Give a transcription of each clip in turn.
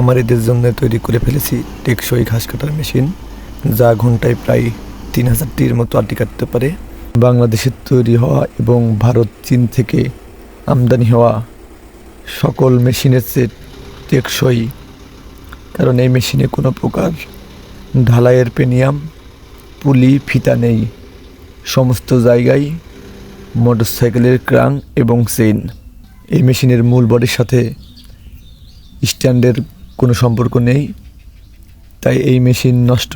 খামারিদের জন্য তৈরি করে ফেলেছি টেকসই ঘাস কাটার মেশিন, যা ঘন্টায় প্রায় তিন হাজারটির মতো আটি কাটতে পারে। বাংলাদেশের তৈরি হওয়া এবং ভারত, চীন থেকে আমদানি হওয়া সকল মেশিনের চেয়ে টেকসই, কারণ এই মেশিনে কোনো প্রকার ঢালাইয়ের পেনিয়াম, পুলি, ফিতা নেই। সমস্ত জায়গায় মোটরসাইকেলের ক্রাং এবং চেইন এই মেশিনের মূল বডির সাথে স্ট্যান্ডের কোনো সম্পর্ক নেই। তাই এই মেশিন নষ্ট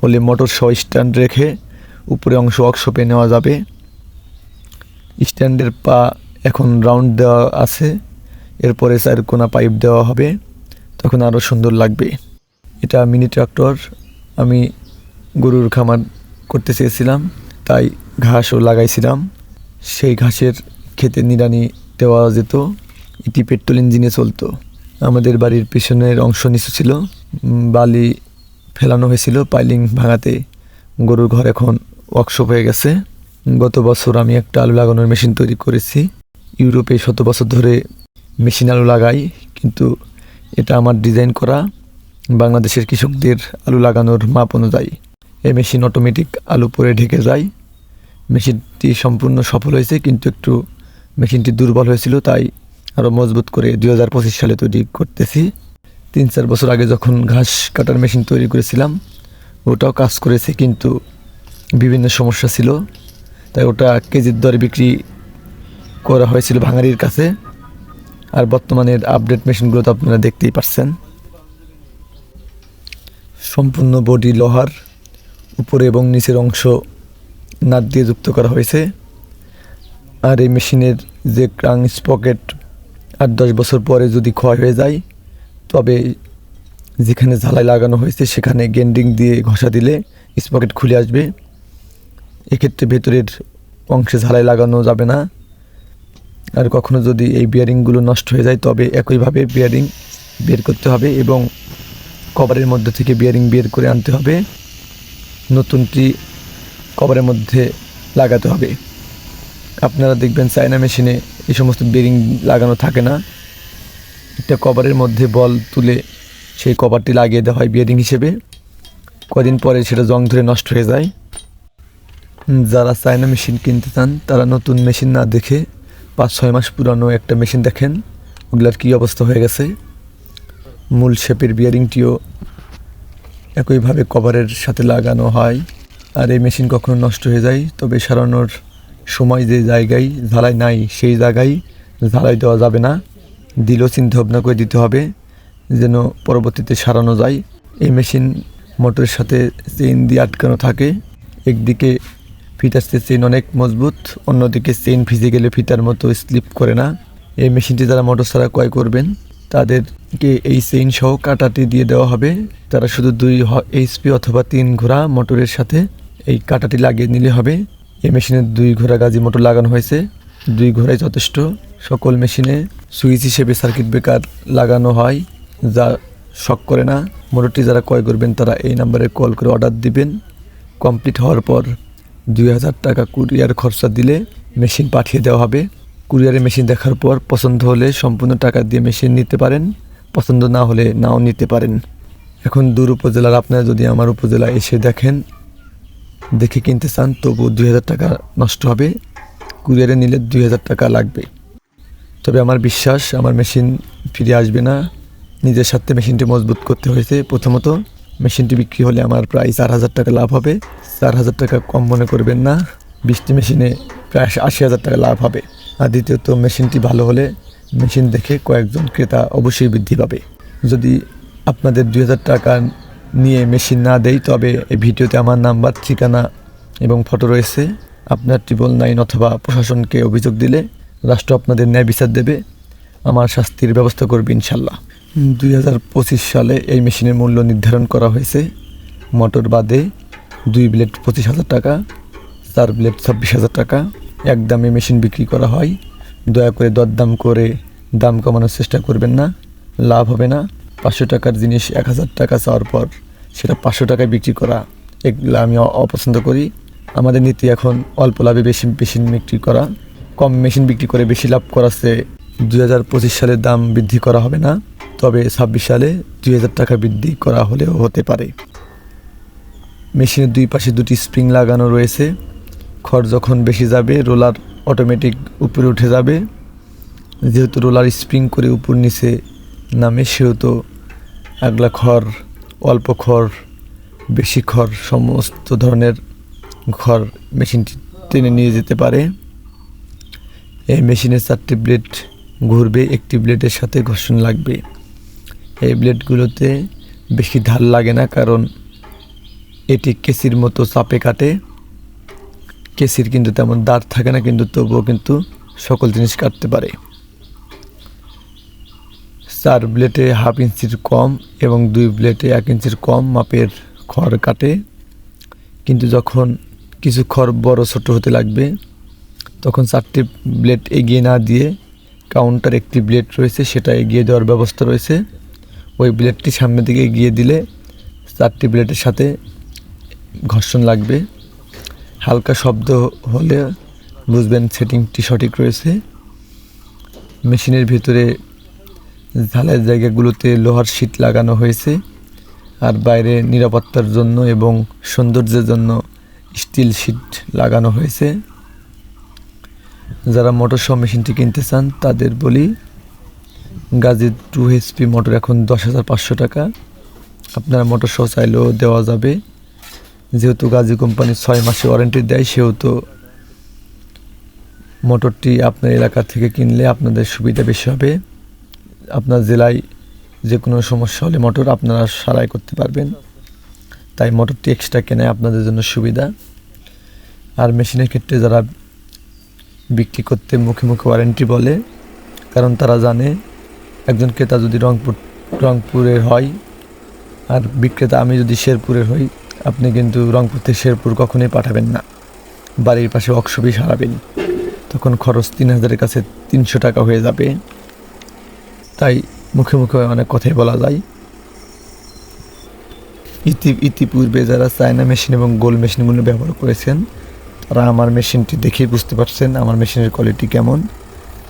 হলে মোটর সহ স্ট্যান্ড রেখে উপরে অংশ ওয়ার্কশপে নেওয়া যাবে। স্ট্যান্ডের পা এখন রাউন্ড দেওয়া আছে। এরপরে চার কোনা পাইপ দেওয়া হবে। তখন আরও সুন্দর লাগবে। এটা মিনি ট্রাক্টর। আমি গরুর খামার করতে চেয়েছিলাম, তাই ঘাসও লাগাইছিলাম। সেই ঘাসের খেতে নিড়ানি দেওয়া যেত। এটি পেট্রোল ইঞ্জিনে চলতো। আমাদের বাড়ির পিছনের অংশ নিচু ছিল। বালি ফেলানো হয়েছিল, পাইলিং ভাঙাতে। গরুর ঘর এখন ওয়ার্কশপ হয়ে গেছে। গত বছর আমি একটা আলু লাগানোর মেশিন তৈরি করেছি। ইউরোপে শত বছর ধরে মেশিন আলু লাগাই, কিন্তু এটা আমার ডিজাইন করা বাংলাদেশের কৃষকদের আলু লাগানোর মাপ অনুযায়ী। এই মেশিন অটোমেটিক আলু পরে ঢেকে যায়। মেশিনটি সম্পূর্ণ সফল হয়েছে, কিন্তু একটু মেশিনটি দুর্বল হয়েছিল, তাই আরও মজবুত করে দুই হাজার পঁচিশ সালে তৈরি করতেছি। তিন চার বছর আগে যখন ঘাস কাটার মেশিন তৈরি করেছিলাম, ওটাও কাজ করেছে কিন্তু বিভিন্ন সমস্যা ছিল। তাই ওটা কেজির দরে বিক্রি করা হয়েছিল ভাঙারির কাছে। আর বর্তমানের আপডেট মেশিনগুলো তো আপনারা দেখতেই পাচ্ছেন সম্পূর্ণ বডি লোহার উপরে এবং নিচের অংশ নাট দিয়ে যুক্ত করা হয়েছে। আর এই মেশিনের যে ক্রাং স্পকেট আট দশ বছর পরে যদি ক্ষয় হয়ে যায়, তবে যেখানে ঝালাই লাগানো হয়েছে সেখানে গেন্ডিং দিয়ে ঘষা দিলে স্পকেট খুলে আসবে। এক্ষেত্রে ভেতরের অংশে ঝালাই লাগানো যাবে না। আর কখনো যদি এই বিয়ারিংগুলো নষ্ট হয়ে যায়, তবে একইভাবে বিয়ারিং বের করতে হবে এবং কভারের মধ্যে থেকে বিয়ারিং বের করে আনতে হবে। নতুনটি কভারের মধ্যে লাগাতে হবে। আপনারা দেখবেন চায়না মেশিনে এই সমস্ত বেরিং লাগানো থাকে না। একটা কভারের মধ্যে বল তুলে সেই কভারটি লাগিয়ে দেওয়া হয় বিয়ারিং হিসেবে। কদিন পরে সেটা জং ধরে নষ্ট হয়ে যায়। যারা চায়না মেশিন কিনতে চান, তারা নতুন মেশিন না দেখে পাঁচ, ছয় মাস পুরানো একটা মেশিন দেখেন। ওগুলার কী অবস্থা হয়ে গেছে? মূল শেপের বিয়ারিংটিও একইভাবে কভারের সাথে লাগানো হয়। আর এই মেশিন কখনো নষ্ট হয়ে যায়, তবে সারানোর সময় যে জায়গায় ঝালাই নাই, সেই জায়গায় ঝালাই দেওয়া যাবে না। দিলেও চিন্তা ভাবনা করে দিতে হবে, যেন পরবর্তীতে সারানো যায়। এই মেশিন মোটরের সাথে চেইন দিয়ে আটকানো থাকে। একদিকে ফিটার্সের চেইন অনেক মজবুত, অন্যদিকে চেইন ভিজে গেলে ফিটার মতো স্লিপ করে না। এই মেশিনটি যারা মোটর ছাড়া ক্রয় করবেন, তাদেরকে এই চেইন সহ কাটাটি দিয়ে দেওয়া হবে। তারা শুধু দুই এইচপি অথবা তিন ঘোড়া মোটরের সাথে এই কাটাটি লাগিয়ে নিলে হবে। এই মেশিনে দুই ঘোড়া গাজি মোটর লাগানো হয়েছে। দুই ঘোড়ায় যথেষ্ট। সকল মেশিনে সুইচ হিসেবে সার্কিট ব্রেকার লাগানো হয়, যা শক করে না। মোটরটি যারা ক্রয় করবেন, তারা এই নাম্বারে কল করে অর্ডার দিবেন। কমপ্লিট হওয়ার পর দুই হাজার টাকা কুরিয়ার খরচা দিলে মেশিন পাঠিয়ে দেওয়া হবে। কুরিয়ারে মেশিন দেখার পর পছন্দ হলে সম্পূর্ণ টাকা দিয়ে মেশিন নিতে পারেন, পছন্দ না হলে নাও নিতে পারেন। এখন দূর উপজেলার, আপনারা যদি আমার উপজেলায় এসে দেখেন দেখে কিনতে চান, তবু দুই হাজার টাকা নষ্ট হবে। কুরিয়ারে নিলে দুই হাজার টাকা লাগবে। তবে আমার বিশ্বাস, আমার মেশিন ফিরে আসবে না। নিজের সাথে মেশিনটি মজবুত করতে হয়েছে। প্রথমত, মেশিনটি বিক্রি হলে আমার প্রায় চার হাজার টাকা লাভ হবে। চার হাজার টাকা কম মনে করবেন না। বৃষ্টি মেশিনে প্রায় আশি হাজার টাকা লাভ হবে। আর দ্বিতীয়ত, মেশিনটি ভালো হলে মেশিন দেখে কয়েকজন ক্রেতা অবশ্যই বৃদ্ধি পাবে। যদি আপনাদের দুই হাজার টাকা নিয়ে মেশিন না দেই, তবে এই ভিডিওতে আমার নাম্বার, ঠিকানা এবং ফটো রয়েছে। আপনার ট্রিপল নাইন অথবা প্রশাসনকে অভিযোগ দিলে রাষ্ট্র আপনাদের ন্যায় বিচার দেবে। আমার শাস্তির ব্যবস্থা করবে ইনশাল্লাহ দুই হাজার পঁচিশ সালে এই মেশিনের মূল্য নির্ধারণ করা হয়েছে। মোটর বাদে দুই ব্লেড পঁচিশ হাজার টাকা, চার ব্লেড ছাব্বিশ হাজার টাকা। এক দামে মেশিন বিক্রি করা হয়। দয়া করে দরদাম করে দাম কমানোর চেষ্টা করবেন না। লাভ হবে না। পাঁচশো টাকার জিনিস এক হাজার টাকা চাওয়ার পর সেটা পাঁচশো টাকায় বিক্রি করা, এগুলো আমি অপছন্দ করি। আমাদের নীতি এখন অল্প লাভে বেশি মেশিন বিক্রি করা। কম মেশিন বিক্রি করে বেশি লাভ করাচ্ছে দুই হাজার পঁচিশ সালের দাম বৃদ্ধি করা হবে না। তবে ছাব্বিশ সালে দুই হাজার টাকা বৃদ্ধি করা হলেও হতে পারে। মেশিনের দুই পাশে দুটি স্প্রিং লাগানো রয়েছে। খড় যখন বেশি যাবে, রোলার অটোমেটিক উপরে উঠে যাবে। যেহেতু রোলার স্প্রিং করে উপর নিচে নামে সেহেতু আগলা খড়, অল্প খড়, বেশি খড়, সমস্ত ধরনের খড় মেশিনটি টেনে নিয়ে যেতে পারে। এই মেশিনের চারটি ব্লেড ঘুরবে, একটি ব্লেডের সাথে ঘর্ষণ লাগবে। এই ব্লেডগুলোতে বেশি ধার লাগে না, কারণ এটি কেসির মতো চাপে কাটে। কেসির কিন্তু তেমন দাঁড় থাকে না, কিন্তু তবুও কিন্তু সকল জিনিস কাটতে পারে। চার ব্লেটে হাফ ইঞ্চির কম এবং দুই ব্লেডে এক ইঞ্চির কম মাপের খড় কাটে। কিন্তু যখন কিছু খড় বড় ছোট হতে লাগবে, তখন চারটি ব্লেড এগিয়ে না দিয়ে কাউন্টার একটি ব্লেড রয়েছে, সেটা এগিয়ে দেওয়ার ব্যবস্থা রয়েছে। ওই ব্লেডটি সামনের দিকে এগিয়ে দিলে চারটি ব্লেডের সাথে ঘর্ষণ লাগবে। হালকা শব্দ হলে বুঝবেন সেটিংটি সঠিক রয়েছে। মেশিনের ভিতরে ঝালের জায়গাগুলোতে লোহার শীট লাগানো হয়েছে আর বাইরে নিরাপত্তার জন্য এবং সৌন্দর্যের জন্য স্টিল শীট লাগানো হয়েছে। যারা মোটর সহ মেশিনটি কিনতে চান, তাদের বলি গাজী টু এইচপি মোটর এখন দশ হাজার পাঁচশো টাকা। আপনারা মোটর সহ চাইলেও দেওয়া যাবে। যেহেতু গাজী কোম্পানি ছয় মাসে ওয়ারেন্টি দেয়, সেহেতু মোটরটি আপনার এলাকা থেকে কিনলে আপনাদের সুবিধা বেশি হবে। আপনার জেলায় যে কোনো সমস্যা হলে মোটর আপনারা সারাই করতে পারবেন। তাই মোটরটি এক্সট্রা কেনায় আপনাদের জন্য সুবিধা। আর মেশিনের ক্ষেত্রে যারা বিক্রি করতে মুখে মুখে ওয়ারেন্টি বলে, কারণ তারা জানে একজন ক্রেতা যদি রংপুর রংপুরের হয় আর বিক্রেতা আমি যদি শেরপুরের হই, আপনি কিন্তু রংপুর থেকে শেরপুর কখনোই পাঠাবেন না। বাড়ির পাশে অক্সবি সারাবেন। তখন খরচ তিন হাজারের কাছে তিনশো টাকা হয়ে যাবে। তাই মুখে মুখে অনেক কথাই বলা যায়। ইতি, ইতিপূর্বে যারা চায়না মেশিন এবং গোল মেশিনগুলো ব্যবহার করেছেন, তারা আমার মেশিনটি দেখে বুঝতে পারছেন আমার মেশিনের কোয়ালিটি কেমন।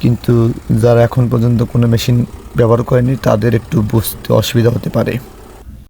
কিন্তু যারা এখন পর্যন্ত কোনো মেশিন ব্যবহার করেনি তাদের একটু বুঝতে অসুবিধা হতে পারে।